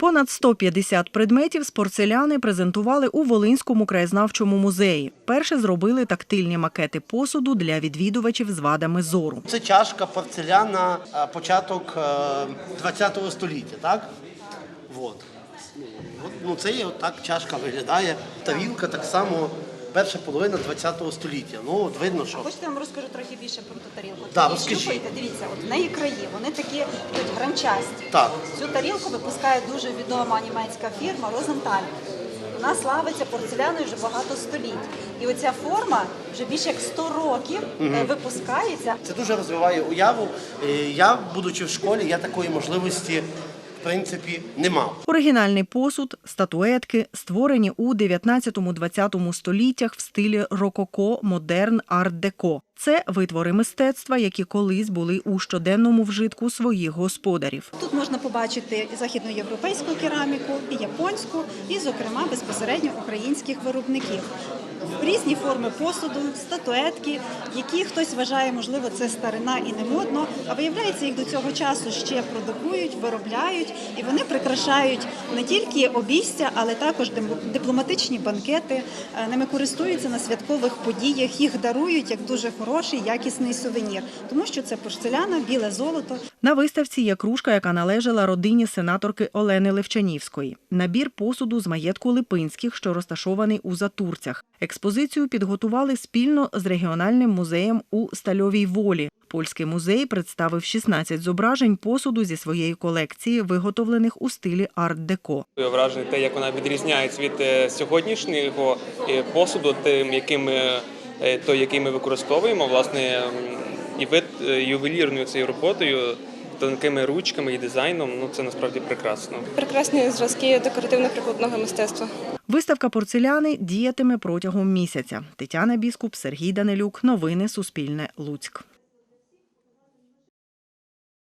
Понад 150 предметів з порцеляни презентували у Волинському краєзнавчому музеї. Перше зробили тактильні макети посуду для відвідувачів з вадами зору. Це чашка порцеляна е, початок ХХ століття, так? Вот. Ну, от, ну, це є от так чашка виглядає. Тарілка так само перша половина ХХ століття. Ну, от видно, що. Хочете, я вам розкажу трохи більше про ту тарілку? Да, розкажіть. щупайте, дивіться, от в неї краї, вони такі тут гранчасті. Так. Цю тарілку випускає дуже відома німецька фірма Розенталь. Вона славиться порцеляною вже багато століть. І оця форма вже більше як 100 років е, випускається. Це дуже розвиває уяву. Е, Я, будучи в школі, я такої можливості в принципі не мав. Оригінальний посуд, статуетки створені у 19-20 століттях в стилі рококо, модерн, арт-деко. Це витвори мистецтва, які колись були у щоденному вжитку своїх господарів. Тут можна побачити західноєвропейську кераміку, і японську, і, зокрема, безпосередньо українських виробників. Різні форми посуду, статуетки, які хтось вважає, можливо, це старина і не модно, а виявляється, їх до цього часу ще продукують, виробляють, і вони прикрашають не тільки обійстя, але також дипломатичні банкети. Е, Ними користуються на святкових подіях, їх дарують як дуже хороший, якісний сувенір, тому що це порцеляна, біле золото, На виставці є кружка, яка належала родині сенаторки Олени Левчанівської. Набір посуду з маєтку Липинських, що розташований у Затурцях. Експозицію підготували спільно з регіональним музеєм у Стальовій Волі. Польський музей представив 16 зображень посуду зі своєї колекції, виготовлених у стилі арт-деко. Я вражений те, як вона відрізняється від е, сьогоднішнього е, посуду, тим, яким е, той, який ми використовуємо, власне, і вид е, ювелірною цією роботою, тонкими ручками і дизайном. Ну це насправді прекрасно. прекрасні зразки декоративно-прикладного мистецтва. Виставка порцеляни діятиме протягом місяця. Тетяна Біскуп, Сергій Данилюк. Новини Суспільне. Луцьк.